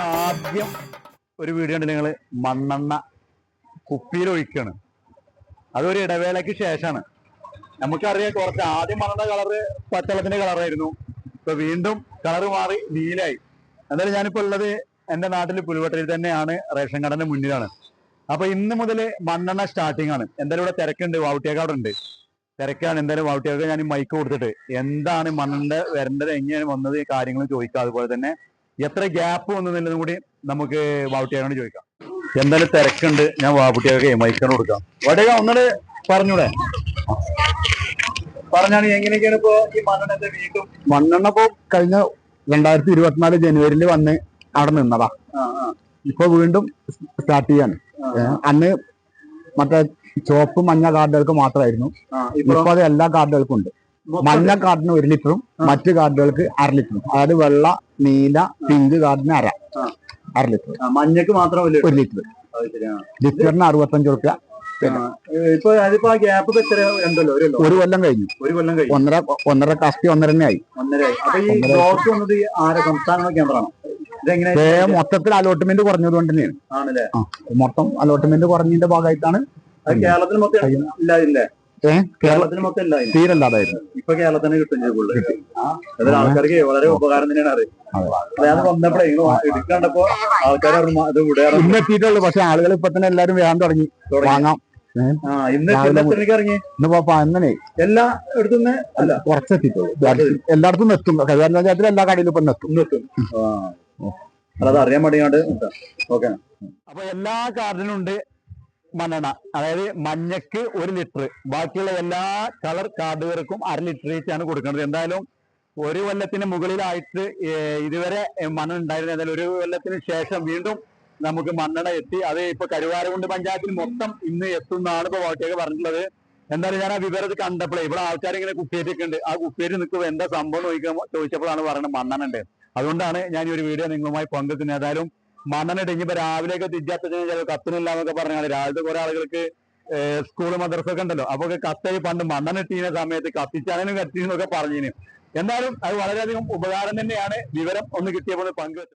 ആദ്യം ഒരു വീഡിയോ ഉണ്ട് നിങ്ങൾ മണ്ണെണ്ണ കുപ്പിയിൽ ഒഴിക്കാണ്. അതൊരു ഇടവേളയ്ക്ക് ശേഷമാണ്. നമുക്കറിയാം കുറച്ച് ആദ്യം മണ്ണെണ്ണ കളറ് പച്ചളത്തിന്റെ കളറായിരുന്നു. ഇപ്പൊ വീണ്ടും കളർ മാറി നീലായി എന്തായാലും ഞാനിപ്പോ ഉള്ളത് എന്റെ നാട്ടിൽ പുലുവട്ടയിൽ തന്നെയാണ് റേഷൻ കടന്റെ മുന്നിലാണ്. അപ്പൊ ഇന്ന് മുതൽ മണ്ണെണ്ണ സ്റ്റാർട്ടിംഗ് ആണ്. എന്തായാലും ഇവിടെ തിരക്കുണ്ട് വാവുട്ടിയേക്കാടുണ്ട് തിരക്കാണ് എന്തായാലും വാവുട്ടിയൊക്കെ ഞാൻ മൈക്ക് കൊടുത്തിട്ട് എന്താണ് മണ്ണെണ്ണ വരേണ്ടത് എങ്ങനെയാണ് വന്നത് കാര്യങ്ങൾ ചോദിക്കാം അതുപോലെ തന്നെ എത്ര ഗ്യാപ്പ് വന്നതെന്നുള്ളതും കൂടി നമുക്ക് വാവുട്ടിയോട് ചോദിക്കാം. എന്തായാലും തിരക്കുണ്ട് ഞാൻ വാവുട്ടിയൊക്കെ മൈക്കാണ് കൊടുക്കാം. വടക ഒന്നുകൂടെ പറഞ്ഞൂടെ? പറഞ്ഞാണ് എങ്ങനെയൊക്കെയാണ് ഇപ്പോ ഈ മണ്ണെണ്ണ വീണ്ടും മണ്ണെണ്ണ ഇപ്പൊ കഴിഞ്ഞ രണ്ടായിരത്തി ഇരുപത്തിനാല് ജനുവരിയിൽ വന്ന് അവിടെ നിന്നതാ. ഇപ്പൊ വീണ്ടും സ്റ്റാർട്ട് ചെയ്യാണ്. അന്ന് മറ്റേ ചുവപ്പ് മഞ്ഞ കാർഡുകൾക്ക് മാത്രമായിരുന്നു. ഇപ്പൊ? അത് എല്ലാ കാർഡുകൾക്കും ഉണ്ട്. മഞ്ഞ കാർഡിന് ഒരു ലിറ്ററും മറ്റു കാർഡുകൾക്ക് അര ലിറ്ററും. അതായത് വെള്ള നീല പിങ്ക് കാർഡിന് അര. അര ലിറ്റർ. മഞ്ഞക്ക് മാത്രം ഒരു ലിറ്റർ. ലിറ്ററിന് അറുപത്തഞ്ച് റുപ്യ ഒരു കൊല്ലം. കഴിഞ്ഞു. ഒരു കൊല്ലം കഴിഞ്ഞു. ഒന്നര ഒന്നര കാസ്റ്റി ഒന്നര തന്നെ ആയി. മൊത്തത്തിൽ അലോട്ട്മെന്റ് കുറഞ്ഞത് കൊണ്ട് തന്നെയാണ്. മൊത്തം അലോട്ട്മെന്റ് കുറഞ്ഞതിന്റെ ഭാഗമായിട്ടാണ് അത് കേരളത്തിൽ മൊത്തം ഇല്ലാതില്ലേ? തീരല്ലാതായിരുന്നു. ഇപ്പൊ കേരളത്തിന് കിട്ടും ആൾക്കാർക്ക് വളരെ ഉപകാരം തന്നെയാണ് അറിയാം അതെ. ഞാൻ വന്നപ്പോഴേ നിങ്ങൾ എടുക്കണ്ടപ്പോ ആൾക്കാർ അത് പക്ഷെ ആളുകൾ ഇപ്പൊ തന്നെ എല്ലാരും വേഗം തുടങ്ങി. തുടങ്ങി. ആ ഇന്ന് ഇറങ്ങി അങ്ങനെ. എല്ലാ അല്ല? എല്ലായിടത്തും എത്തും. കരുവാൻ പഞ്ചായത്തിൽ എല്ലാ കടയിലും ഇപ്പൊ എത്തും. അത് അറിയാൻ വേണ്ടിയാണ്ട് ഓക്കെ. അപ്പൊ എല്ലാ കാർഡിനും ഉണ്ട് മണ്ണെണ്ണ അതായത് മഞ്ഞക്ക് ഒരു ലിറ്റർ ബാക്കിയുള്ള എല്ലാ കളർ കാർഡുകൾക്കും അര ലിറ്റർ വെച്ചാണ് കൊടുക്കുന്നത് എന്തായാലും ഒരു കൊല്ലത്തിന് മുകളിലായിട്ട് ഇതുവരെ മണ്ണെണ്ണ ഉണ്ടായിരുന്നത് എന്തായാലും ഒരു കൊല്ലത്തിന് ശേഷം വീണ്ടും നമുക്ക് മണ്ണെണ്ണ എത്തി. അത് ഇപ്പൊ കരുവാരകുണ്ട് പഞ്ചായത്തിൽ മൊത്തം ഇന്ന് എത്തുന്നാണ് ഇപ്പൊ വോട്ടേക്ക് പറഞ്ഞിട്ടുള്ളത്. എന്തായാലും ഞാൻ ആ വിവരത്തിൽ കണ്ടപ്പോഴേ ഇവിടെ ആൾക്കാർ ഇങ്ങനെ കുപ്പിയേറ്റൊക്കെ ഉണ്ട് ആ കുപ്പിയേറ്റ് നിൽക്കുമ്പോൾ എന്താ സംഭവം ചോദിക്കുമ്പോൾ ചോദിച്ചപ്പോഴാണ് പറയുന്നത് മണ്ണെണ്ണ ഉണ്ട്. അതുകൊണ്ടാണ് ഞാൻ ഈ ഒരു വീഡിയോ നിങ്ങളുമായി പങ്കെടുക്കുന്നത് ഏതായാലും മണ്ണെണ്ണ ഇനിയിപ്പോ രാവിലെയൊക്കെ തിരിച്ചത്തിന് ചില കത്തിനില്ല എന്നൊക്കെ പറഞ്ഞാൽ രാവിലത്തെ കുറെ ആളുകൾക്ക് സ്കൂൾ മദ്രസ ഒക്കെ ഉണ്ടല്ലോ. അപ്പൊ കത്തരി പണ്ട് മണ്ണെണ്ണ ഇട്ടീന സമയത്ത് കത്തിച്ചാനും കത്തിന്നൊക്കെ പറഞ്ഞിന്. എന്തായാലും അത് വളരെയധികം ഉപകാരം തന്നെയാണ്. വിവരം ഒന്ന് കിട്ടിയപ്പോൾ പങ്കുവെച്ചത്